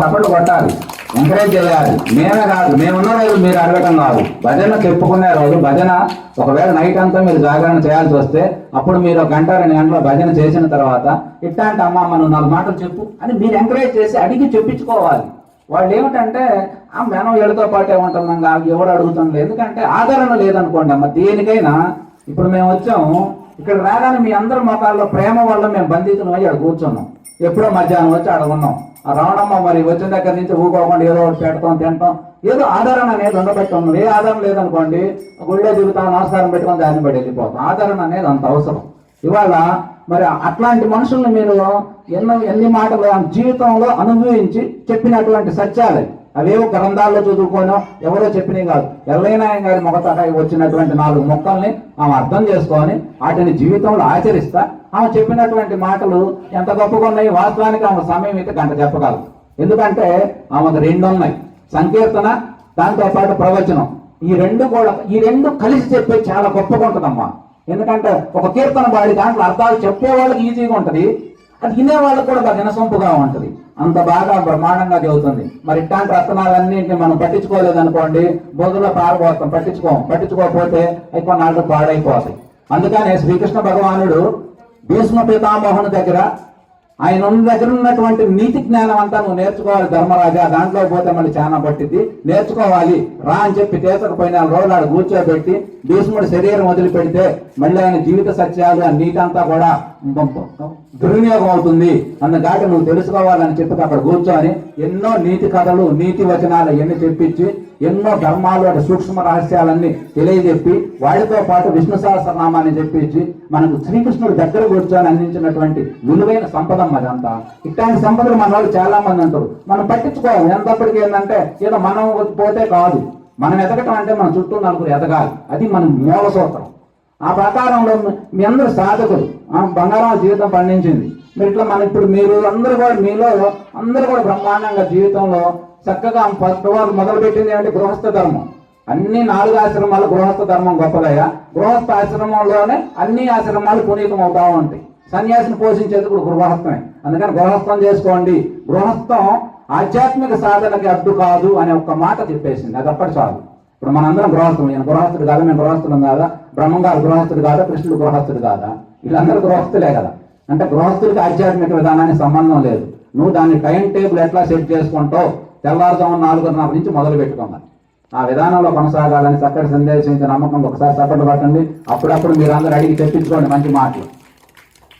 Support కొట్టాలి. Encourage చేయాలి మేమే కాదు మేమున్న రోజు మీరు అడగటం కాదు. భజన చెప్పుకునే రోజు భజన ఒకవేళ నైట్ అంతా మీరు జాగరణ చేయాల్సి వస్తే అప్పుడు మీరు ఒక గంట రెండు గంటల భజన చేసిన తర్వాత ఇట్లాంటి అమ్మ మనం నాలుగు మాటలు చెప్పు అని మీరు ఎంకరేజ్ చేసి అడిగి చెప్పించుకోవాలి. వాళ్ళు ఏమిటంటే ఆ మనం వీళ్ళతో పాటే ఉంటున్నాం కాదు ఎవరు అడుగుతుంది ఎందుకంటే ఆదరణ లేదనుకోండి అమ్మ దేనికైనా. ఇప్పుడు మేము వచ్చాము ఇక్కడ రాగానే మీ అందరి మొఖాల్లో ప్రేమ వల్ల మేము బంధితులం అయ్యి అక్కడ కూర్చున్నాం. ఎప్పుడో మధ్యాహ్నం వచ్చి ఆడ ఉన్నాం ఆ రావణమ్మ మరి వచ్చిన దగ్గర నుంచి ఊకోకుండా ఏదో ఒకటి పెడతాం తింటాం. ఏదో ఆదరణ అనేది ఉండబెట్టి. ఉన్నాం ఏ ఆధారం లేదనుకోండి గుళ్ళో దిగుతాం నమస్కారం పెట్టుకొని దాన్ని బట్టి వెళ్ళిపోతాం. ఆదరణ అనేది అంత అవసరం. ఇవాళ మరి అట్లాంటి మనుషుల్ని మీరు ఎన్నో ఎన్ని మాటలు జీవితంలో అనుభవించి చెప్పినటువంటి సత్యాలు. అవేవో గ్రంథాల్లో చదువుకోను ఎవరో చెప్పినవి కాదు. ఎల్లైనాయ గారి మొగతక వచ్చినటువంటి నాలుగు మొక్కల్ని ఆమె అర్థం చేసుకొని వాటిని జీవితంలో ఆచరిస్తా. ఆమె చెప్పినటువంటి మాటలు ఎంత గొప్పగా ఉన్నాయి? వాస్తవానికి ఆమె సమయం అయితే గంట చెప్పగలదు. ఎందుకంటే ఆమెకు రెండు ఉన్నాయి. సంకీర్తన దాంతోపాటు ప్రవచనం. ఈ రెండు కూడా ఈ రెండు కలిసి చెప్పే చాలా గొప్పగా ఉంటుందమ్మా. ఎందుకంటే ఒక కీర్తన వాడి దాంట్లో అర్థాలు చెప్పే వాళ్ళకి ఈజీగా ఉంటది. అది వినేవాళ్ళకి కూడా బాగా వినసొంపుగా ఉంటది. అంత బాగా బ్రహ్మాండంగా చదువుతుంది. మరి ఇట్లాంటి రత్నాలన్నింటినీ మనం పట్టించుకోలేదు అనుకోండి బొద్దులో పారబోతాం పట్టించుకోం. పట్టించుకోకపోతే అవి కొన్నాళ్ళు పాడైపోతాయి. అందుకనే శ్రీకృష్ణ భగవానుడు భీష్మ పితామోహన్ దగ్గర ఆయన ఉన్న దగ్గర ఉన్నటువంటి నీతి జ్ఞానం అంతా నువ్వు నేర్చుకోవాలి ధర్మరాజా. దాంట్లో పోతే మళ్ళీ చాలా పట్టింది నేర్చుకోవాలి. రా అని చెప్పి తీసుకుపోయిన రోజులు ఆడ కూర్చోబెట్టి భీష్ముడి శరీరం వదిలిపెడితే మళ్ళీ ఆయన జీవిత సత్యాలు ఆ అంతా కూడా దుర్వినియోగం అవుతుంది అందుకాటి నువ్వు తెలుసుకోవాలని చెప్పి అక్కడ కూర్చొని ఎన్నో నీతి కథలు నీతి వచనాలు ఎన్ని చెప్పించి ఎన్నో ధర్మాలు అంటే సూక్ష్మ రహస్యాలన్నీ తెలియజెప్పి వాడితో పాటు విష్ణు సహస్రనామాన్ని చెప్పించి మనకు శ్రీకృష్ణుడు దగ్గర కూర్చొని అందించినటువంటి విలువైన సంపద అదంతా. ఇట్లాంటి సంపదలు మన వాళ్ళు చాలా మంది అంటారు. మనం పట్టించుకోవాలి ఎంతప్పటికీ ఏంటంటే ఏదో మనం పోతే కాదు. మనం ఎదగటం అంటే మన చుట్టూ నలుగురు ఎదగాలి. అది మన మూల సూత్రం. ఆ ప్రకారంలో మీ అందరు సాధకులు. బంగారం జీవితం పండించింది. మీరు ఇట్లా మన ఇప్పుడు మీరు అందరూ కూడా మీలో అందరూ కూడా బ్రహ్మాండంగా జీవితంలో చక్కగా ఫస్ట్ వాళ్ళు మొదలు పెట్టింది గృహస్థ ధర్మం. అన్ని నాలుగు ఆశ్రమాలు గృహస్థ ధర్మం గొప్పదయ్యా. గృహస్థ ఆశ్రమంలోనే అన్ని ఆశ్రమాలు పునీతం అవుతా ఉంటాయి. సన్యాసిని పోషించేది కూడా గృహస్థమే. అందుకని గృహస్థం చేసుకోండి. గృహస్థం ఆధ్యాత్మిక సాధనకి అడ్డు కాదు అనే ఒక మాట చెప్పేసింది. అది అప్పటి చాలు ఇప్పుడు మనందరం గృహస్థులు. నేను గృహస్థుడు కాదా నేను గృహస్థులం కాదా? బ్రహ్మంగారు గృహస్థుడు కాదా? కృష్ణుడు గృహస్థుడు కాదా? వీళ్ళందరూ గృహస్థులే కదా. అంటే గృహస్థుడికి ఆధ్యాత్మిక విధానానికి సంబంధం లేదు. నువ్వు దాన్ని టైం టేబుల్ ఎట్లా సెట్ చేసుకుంటావు? తెల్లవారుజాము నాలుగున్నర నుంచి మొదలు పెట్టుకోమని ఆ విధానంలో కొనసాగాలని చక్కటి సందేశించిన నమ్మకం ఒకసారి చప్పట్లు పట్టండి అప్పుడప్పుడు మీరు అందరూ అడిగి తెప్పించుకోండి మంచి మాటలు.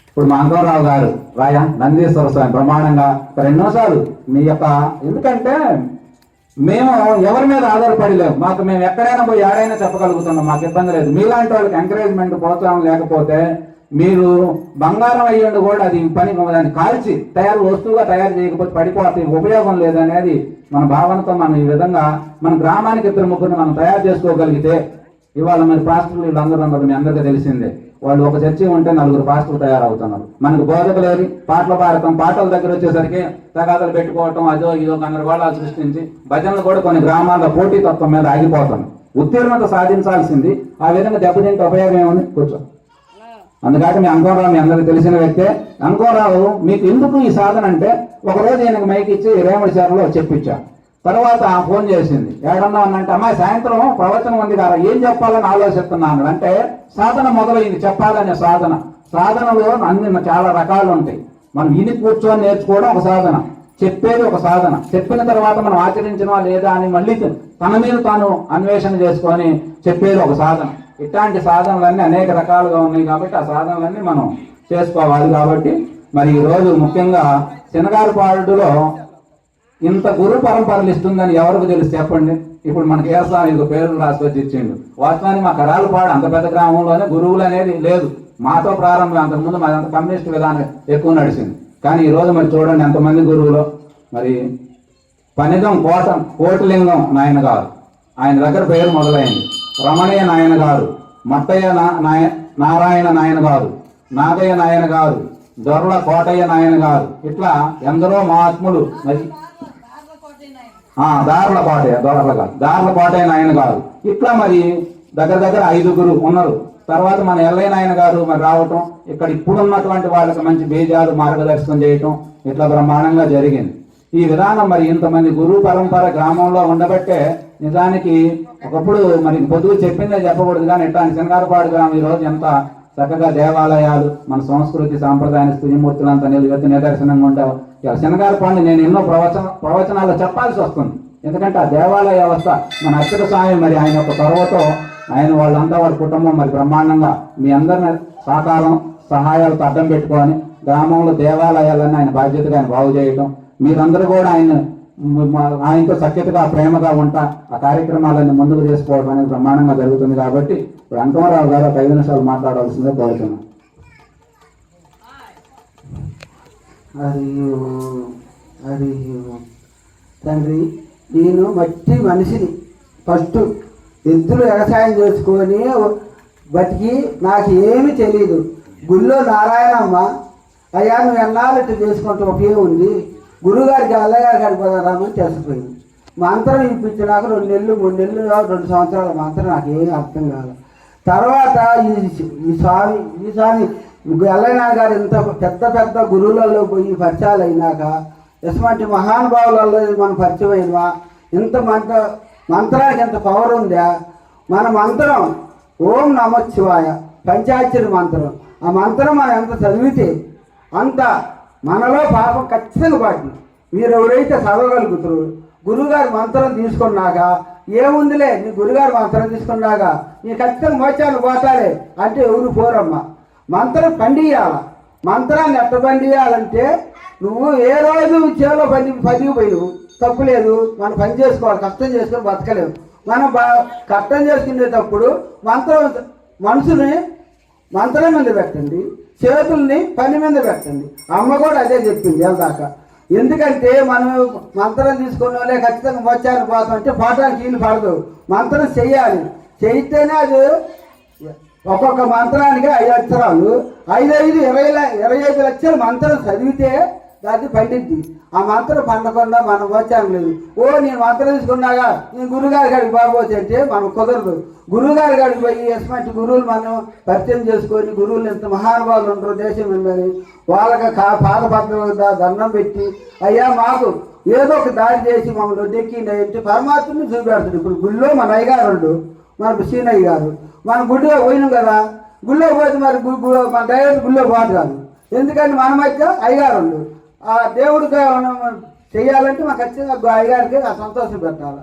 ఇప్పుడు మాధవరావు గారు రాయ నందీశ్వర స్వామి ప్రమాణంగా ఇక్కడ ఎన్నోసార్లు మీ యొక్క ఎందుకంటే మేము ఎవరి మీద ఆధారపడలేము మాకు మేము ఎక్కడైనా పోయి ఏడైనా చెప్పగలుగుతున్నాం. మాకు ఇబ్బంది లేదు. మీలాంటి వాళ్ళకి ఎంకరేజ్మెంట్ ప్రోత్సాహం లేకపోతే మీరు బంగారం అయ్యండి కూడా అది పని దాన్ని కాల్చి తయారు వస్తువుగా తయారు చేయకపోతే పడిపోతే ఉపయోగం లేదనేది మన భావనతో మనం ఈ విధంగా మన గ్రామానికి ఇద్దరు ముగ్గురిని మనం తయారు చేసుకోగలిగితే ఇవాళ మరి పాస్టర్లు వీళ్ళందరూ ఉన్నారు మీ అందరికీ తెలిసిందే. వాళ్ళు ఒక చర్చి ఉంటే నలుగురు పాస్టర్లు తయారవుతున్నారు. మనకు బోధక లేదు పాటలు పాడటం పాటల దగ్గర వచ్చేసరికి తగాదలు పెట్టుకోవటం అదో ఇదో గందరగోళాలు సృష్టించి భజనలు కూడా కొన్ని గ్రామాల్లో పోటీతత్వం మీద ఆగిపోతాం. ఉత్తీర్ణత సాధించాల్సింది. ఆ విధంగా దెబ్బతింటే ఉపయోగం ఏమని కూర్చో. అందుకని మీ అంకోరావు మీ అందరికి తెలిసిన వ్యక్తే అంకోరావు మీకు ఎందుకు ఈ సాధన అంటే ఒక రోజు ఈయనకు మైక్ ఇచ్చి రేమడి సార్లో చెప్పించా తర్వాత ఆ ఫోన్ చేసింది. ఏడన్నా అంటే అమ్మాయి సాయంత్రం ప్రవచనం ఉంది కదా ఏం చెప్పాలని ఆలోచిస్తున్నాను? అంటే సాధన మొదలైంది చెప్పాలనే సాధన. సాధనలో అన్ని చాలా రకాలు ఉంటాయి. మనం ఇని కూర్చొని నేర్చుకోవడం ఒక సాధన. చెప్పేది ఒక సాధన. చెప్పిన తర్వాత మనం ఆచరించినా లేదా అని మళ్ళీ తన మీద తాను అన్వేషణ చేసుకొని చెప్పేది ఒక సాధన. ఇట్లాంటి సాధనలన్నీ అనేక రకాలుగా ఉన్నాయి కాబట్టి ఆ సాధనలన్నీ మనం చేసుకోవాలి కాబట్టి మరి ఈరోజు ముఖ్యంగా ముఖ్యంగా శనగారపాడులో ఇంత గురు పరంపరలు ఇస్తుందని ఎవరికి తెలుసు చెప్పండి? ఇప్పుడు మనకి ఏసాం ఇది పేరు రాసి ఇచ్చిండు. వాస్తవానికి మా కరాలపాడు అంత పెద్ద గ్రామంలోనే గురువులు అనేది లేదు. మాతో ప్రారంభం అంతకుముందు మాది అంత కమ్యూనిస్ట్ విధానం ఎక్కువ నడిచింది. కానీ ఈ రోజు మరి చూడండి ఎంతమంది గురువులు. మరి పనిదం కోట కోటలింగం నాయన గారు. ఆయన దగ్గర పేరు మొదలైంది. రమణయ్య నాయన గారు మట్టయ్య నా- నాయ నారాయణ నాయన గారు నాగయ్య నాయన గారు దొరల కోటయ్య నాయన గారు. ఇట్లా ఎందరో మహాత్ములు మరి దారుల పాటే దొరల కాదు దారుల కోటయ్య నాయన గారు. ఇట్లా మరి దగ్గర దగ్గర ఐదుగురు ఉన్నారు. తర్వాత మన ఎల్లైన ఆయన గారు మరి రావటం ఇక్కడ ఇప్పుడు ఉన్నటువంటి వాళ్ళకి మంచి బేజాలు మార్గదర్శనం చేయటం ఇట్లా బ్రహ్మాండంగా జరిగింది. ఈ విధానం మరి ఇంతమంది గురు పరంపర గ్రామంలో ఉండబట్టే నిజానికి ఒకప్పుడు మరి పొదుగు చెప్పిందే చెప్పకూడదు కానీ ఇట్లాంటి శనగారపాడు గ్రామం ఈ రోజు ఎంత చక్కగా దేవాలయాలు మన సంస్కృతి సాంప్రదాయాన్ని స్థుతిమూర్తులంతా నిలబెత్తి నిదర్శనంగా ఉంటావు ఇక నేను ఎన్నో ప్రవచన ప్రవచనాలు చెప్పాల్సి వస్తుంది. ఎందుకంటే ఆ దేవాలయ వ్యవస్థ మన అక్షర స్వామి మరి ఆయన యొక్క చొరవతో ఆయన వాళ్ళంతా వాళ్ళ కుటుంబం మరి బ్రహ్మాండంగా మీ అందరిని సహకారం సహాయాలతో అడ్డం పెట్టుకొని గ్రామంలో దేవాలయాలన్నీ ఆయన బాధ్యతగా ఆయన బాగు చేయటం మీరందరూ కూడా ఆయన ఆయనతో సఖ్యతగా ప్రేమగా ఉంటా ఆ కార్యక్రమాలన్నీ ముందుకు తీసుకోవడం అనేది బ్రహ్మాండంగా జరుగుతుంది కాబట్టి ఇప్పుడు అంకమరావు గారు ఒక ఐదు నిమిషాలు మాట్లాడవలసిందే కోరుతున్నాను. హరి ఓం, తండ్రి నేను మట్టి మనిషిని. ఫస్ట్ ఎద్దులు వ్యవసాయం చేసుకొని బతికి నాకు ఏమీ తెలియదు గుళ్ళో నారాయణమ్మ అయ్యా నువ్వు ఎన్నాళ్ళు చేసుకుంటే ఉపయోగం ఉంది. గురుగారికి అల్లగారు గారికి పోదారామని తెలిసిపోయింది మంత్రం ఇప్పించినాక రెండు నెలలు మూడు నెలలు రెండు సంవత్సరాల మంత్రం నాకు ఏమీ అర్థం కాదు. తర్వాత ఈ స్వామి ఈ స్వామి ఎల్లైనా గారు ఇంత పెద్ద పెద్ద గురువులలో పోయి పరిచయాలు అయినాక ఇటువంటి మహానుభావులలో మనం పరిచయం అయినవా ఇంత మంత్ర మంత్రానికి ఎంత పవర్ ఉందా? మన మంత్రం ఓం నమ శివాయ పంచాక్షరి మంత్రం. ఆ మంత్రం మనం ఎంత చదివితే అంత మనలో పాపం ఖచ్చితంగా పాటి మీరు ఎవరైతే చదవగలుగుతారు గురువుగారి మంత్రం తీసుకున్నాక ఏముందిలే నీ గురుగారి మంత్రం తీసుకున్నాక నీ ఖచ్చితంగా మోచాలు పోతాలే అంటే ఎవరు పోరమ్మా? మంత్రం పండియాల. మంత్రాన్ని ఎట్ట పండియాలంటే నువ్వు ఏ రోజు చేలో పని పనికి పోయినావు తప్పు లేదు మనం పని చేసుకోవాలి కష్టం చేసుకొని బతకలేము మనం బా కష్టం చేసుకునేటప్పుడు మంత్రం మనుషుని మంత్రం మీద పెట్టండి చేతుల్ని పని మీద పెట్టండి. అమ్మ కూడా అదే చెప్పింది వెళ్దాక ఎందుకంటే మనం మంత్రం తీసుకున్న వాళ్ళే ఖచ్చితంగా వచ్చాను పోతాం అంటే పాఠానికి వీలు పడదు. మంత్రం చేయాలి చేయితేనే అది ఒక్కొక్క మంత్రానికి ఐదు అక్షరాలు. ఐదు ఐదు ఇరవై ఇరవై ఐదు లక్షల మంత్రం చదివితే దాన్ని పండింది. ఆ మంత్రం పండకుండా మనం వచ్చాం లేదు. ఓ నేను మంత్రం తీసుకున్నాగా. నేను గురుగారి కాడికి బాగోచ్చు అంటే మనం కుదరదు. గురుగారి కాడికి పోయి ఎస్మంటి గురువులు మనం పరిచయం చేసుకొని గురువులు ఎంత మహానుభావులు ఉంటారు దేశం ఉందని వాళ్ళకి కా పాదపద్మ దండం పెట్టి అయ్యా మాకు ఏదో ఒక దారి చేసి మమ్మల్ని వడ్డెక్కిండి అంటే పరమాత్మని చూపెడతాడు. ఇప్పుడు గుళ్ళో మన అయ్యగారు మన సీనయ్య గారు మన గుడిలో పోయినాం కదా గుళ్ళో పోతే మరి మన డైరెక్ట్ గుళ్ళో పోదు కాదు ఎందుకంటే మన మధ్య అయ్యగారు ఉండు. ఆ దేవుడికి మనం మాకు ఖచ్చితంగా అయ్యగారికి ఆ సంతోషం పెట్టాలి.